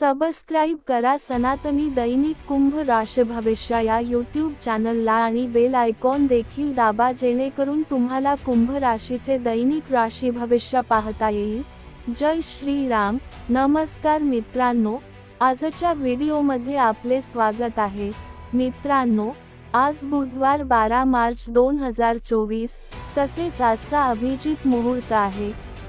Subscribe करा सनातनी दैनिक कुंभ राशी भविष्य या यूट्यूब चॅनलला आणि बेल आयकॉन देखील दाबा जेणेकरून तुम्हाला कुंभ राशीचे दैनिक राशी भविष्य पाहता येईल. जय श्रीराम. नमस्कार मित्रांनो. आजच्या व्हिडिओमध्ये आपले स्वागत आहे. मित्रांनो आज बुधवार बारा मार्च दोन हजार चोवीस. तसेच आजचा अभिजित मुहूर्त आहे.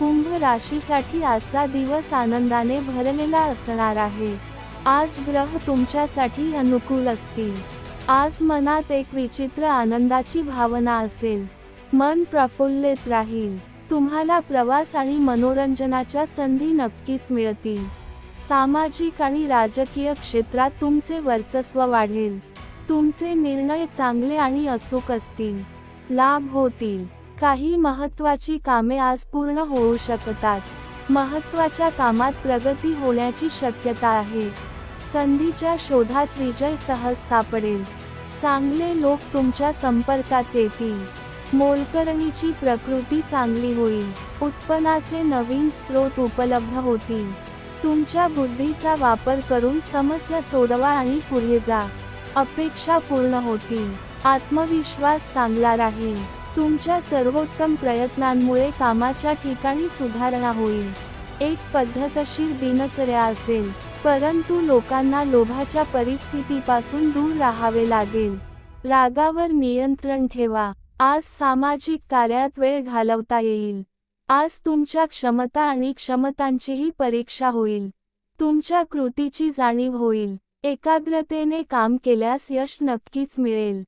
कुंभ राशीसाठी आजचा दिवस आनंदाने भरलेला असणार आहे. आज ग्रह तुमच्यासाठी अनुकूल असतील. आज मनात एक विचित्र आनंदाची भावना असेल. मन प्रफुल्लित राहील. तुम्हाला प्रवास आणि मनोरंजनाच्या संधी नक्कीच मिळतील. सामाजिक आणि राजकीय क्षेत्रात तुमचे वर्चस्व वाढेल. तुमचे निर्णय चांगले आणि अचूक असतील. लाभ होतील. काही महत्वाची कामे आज पूर्ण होऊ शकतात. महत्त्वाच्या कामात प्रगती होण्याची शक्यता आहे. संधीच्या शोधात विजय सहज सापडेल चांगले लोक तुमच्या संपर्कात येतील. मोलकरणीची प्रकृती चांगली होईल. उत्पन्नाचे नवीन स्रोत उपलब्ध होतील. तुमच्या बुद्धीचा वापर करून समस्या सोडवा आणि पुढे जा. अपेक्षा पूर्ण होतील. आत्मविश्वास चांगला राहील. तुमच्या सर्वोत्तम प्रयत्नांमुळे कामाच्या ठिकाणी सुधारणा होईल. एक पद्धतशीर दिनचर्या असेल परंतु लोकांना लोभाच्या परिस्थितीपासून दूर राहावे लागेल. रागावर नियंत्रण ठेवा. आज सामाजिक कार्यात वेळ घालवता येईल. आज तुमच्या क्षमता आणि क्षमतांचीही परीक्षा होईल. तुमच्या कृतीची जाणीव होईल. एकाग्रतेने काम केल्यास यश नक्कीच मिळेल.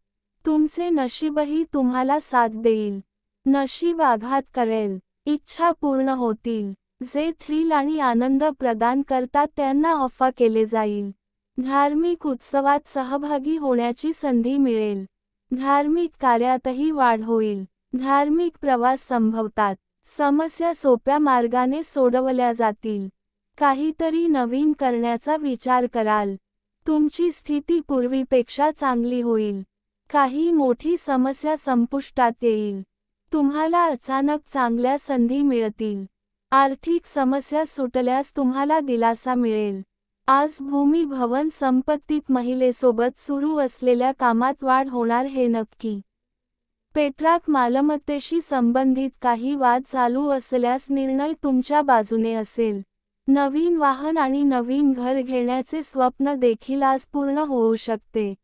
तुमचे नशीबही तुम्हाला साथ देईल. नशीब आघात करेल. इच्छा पूर्ण होतील. जे थ्रिल आणि आनंद प्रदान करतात त्यांना ऑफा केले जाईल. धार्मिक उत्सवात सहभागी होण्याची संधी मिळेल. धार्मिक कार्यातही वाढ होईल. धार्मिक प्रवास संभवतात. समस्या सोप्या मार्गाने सोडवल्या जातील. काहीतरी नवीन करण्याचा विचार कराल. तुमची स्थिती पूर्वीपेक्षा चांगली होईल. काही मोठी समस्या संपुष्टात येईल. तुम्हाला अचानक चांगल्या संधी मिळतील. आर्थिक समस्या सुटल्यास तुम्हाला दिलासा मिळेल. आज भूमी भवन संपत्तीत महिलेसोबत सुरू असलेल्या कामात वाढ होणार हे नक्की. पेट्राक मालमत्तेशी संबंधित काही वाद चालू असल्यास निर्णय तुमच्या बाजूने असेल. नवीन वाहन आणि नवीन घर घेण्याचे स्वप्न देखील आज पूर्ण होऊ शकते.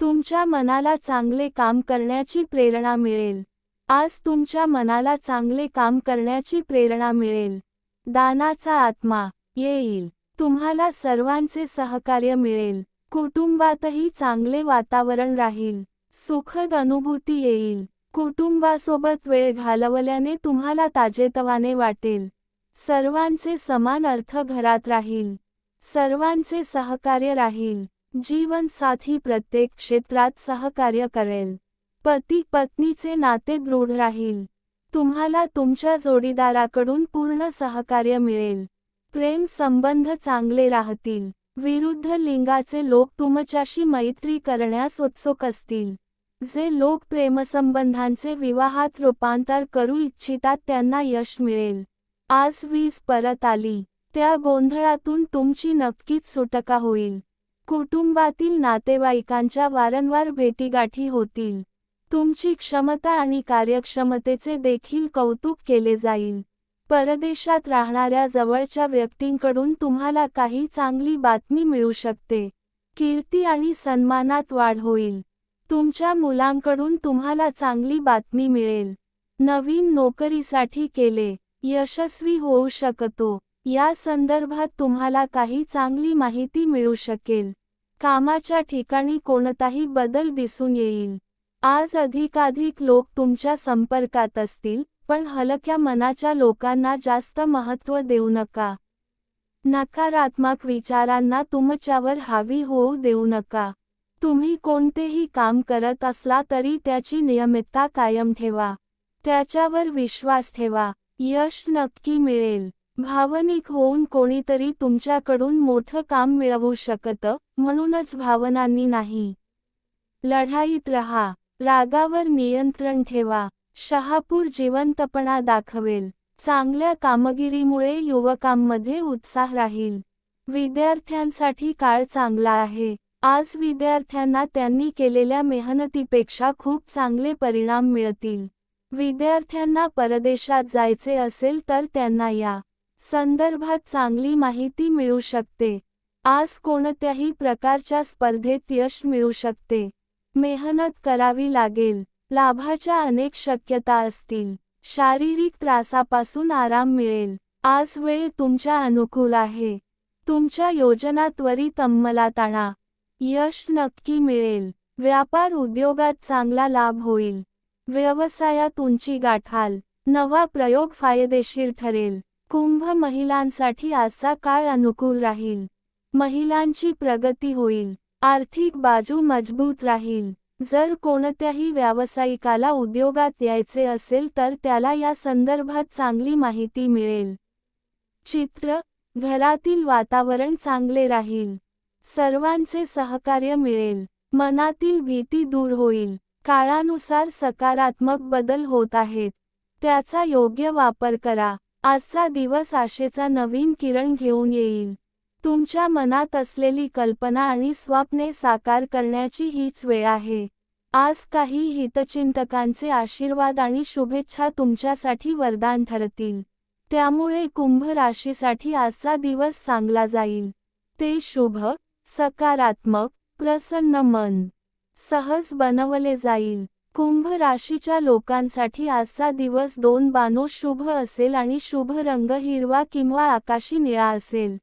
तुमच्या मनाला चांगले काम करण्याची प्रेरणा मिळेल. आज तुमच्या मनाला चांगले काम करण्याची प्रेरणा मिळेल. दानाचा आत्मा येईल. तुम्हाला सर्वांचे सहकार्य मिळेल. कुटुंबातही चांगले वातावरण राहील. सुखद अनुभूती येईल. कुटुंबासोबत वेळ घालवल्याने तुम्हाला ताजेतवाने वाटेल. सर्वांचे समान अर्थ घरात राहील. सर्वांचे सहकार्य राहील. जीवनसाथी प्रत्येक क्षेत्रात सहकार्य करेल. पती पत्नीचे नाते दृढ राहील. तुम्हाला तुमच्या जोडीदाराकडून पूर्ण सहकार्य मिळेल. प्रेम संबंध चांगले राहतील. विरुद्ध लिंगाचे लोक तुमच्याशी मैत्री करण्यास उत्सुक असतील. जे लोक प्रेमसंबंधांचे विवाहात रूपांतर करू इच्छितात त्यांना यश मिळेल. आज वीज परत आली. त्या गोंधळातून तुमची नक्कीच सुटका होईल. कुटुंबातील नातेवाईकांच्या वारंवार भेटीगाठी होतील. तुमची क्षमता आणि कार्यक्षमतेचे देखील कौतुक केले जाईल. परदेशात राहणाऱ्या जवळच्या व्यक्तींकडून तुम्हाला काही चांगली बातमी मिळू शकते. कीर्ती आणि सन्मानात वाढ होईल. तुमच्या मुलांकडून तुम्हाला चांगली बातमी मिळेल. नवीन नोकरीसाठी केले यशस्वी होऊ शकतो. या संदर्भात तुम्हाला काही चांगली माहिती मिळू शकेल. कामाच्या ठिकाणी कोणताही बदल दिसून येईल. आज अधिकाधिक लोक तुमच्या संपर्कात असतील पण हलक्या मनाच्या लोकांना जास्त महत्त्व देऊ नका. नकारात्मक विचारांना तुमच्यावर हावी होऊ देऊ नका. तुम्ही कोणतेही काम करत असला तरी त्याची नियमितता कायम ठेवा. त्याच्यावर विश्वास ठेवा. यश नक्की मिळेल. भावनिक होऊन कोणीतरी तुमच्याकडून मोठं काम मिळवू शकतं म्हणूनच भावनांनी नाही. लढाईत रहा रागावर नियंत्रण ठेवा शहापूर जिवंतपणा दाखवेल चांगल्या कामगिरीमुळे युवकांमध्ये उत्साह राहील. विद्यार्थ्यांसाठी काळ चांगला आहे आज विद्यार्थ्यांना त्यांनी केलेल्या मेहनतीपेक्षा खूप चांगले परिणाम मिळतील. विद्यार्थ्यांना परदेशात जायचे असेल तर त्यांना या संदर्भात चांगली माहिती मिळू शकते. आज कोणत्याही प्रकारच्या स्पर्धेत यश मिळू शकते. मेहनत करावी लागेल. लाभाच्या अनेक शक्यता असतील. शारीरिक त्रासापासून आराम मिळेल. आज वेळ तुमच्या अनुकूल आहे. तुमच्या योजना त्वरित अंमलात आणा. यश नक्की मिळेल. व्यापार उद्योगात चांगला लाभ होईल. व्यवसायात उंची गाठाल. नवा प्रयोग फायदेशीर ठरेल. कुंभ महिलांसाठी आजचा काळ अनुकूल राहील. महिलांची प्रगती होईल. आर्थिक बाजू मजबूत राहील. जर कोणत्याही व्यावसायिकाला उद्योगात यायचे असेल तर त्याला या संदर्भात चांगली माहिती मिळेल. चित्र. घरातील वातावरण चांगले राहील. सर्वांचे सहकार्य मिळेल. मनातील भीती दूर होईल. काळानुसार सकारात्मक बदल होत आहेत. त्याचा योग्य वापर करा. आजचा दिवस आशेचा नवीन किरण घेऊन येईल. तुमच्या मनात असलेली कल्पना आणि स्वप्ने साकार करण्याची हीच वेळ आहे. आज काही हितचिंतकांचे आशीर्वाद आणि शुभेच्छा तुमच्यासाठी वरदान ठरतील. त्यामुळे कुंभ राशीसाठी आजचा दिवस चांगला जाईल. ते शुभ सकारात्मक प्रसन्न मन सहज बनवले जाईल. कुंभ राशीच्या लोकांसाठी आजचा दिवस दोन बानो शुभ असेल आणि शुभ रंग हिरवा किंवा आकाशी निळा असेल.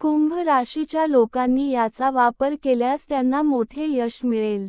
कुंभ राशीच्या लोकांनी याचा वापर केल्यास त्यांना मोठे यश मिळेल.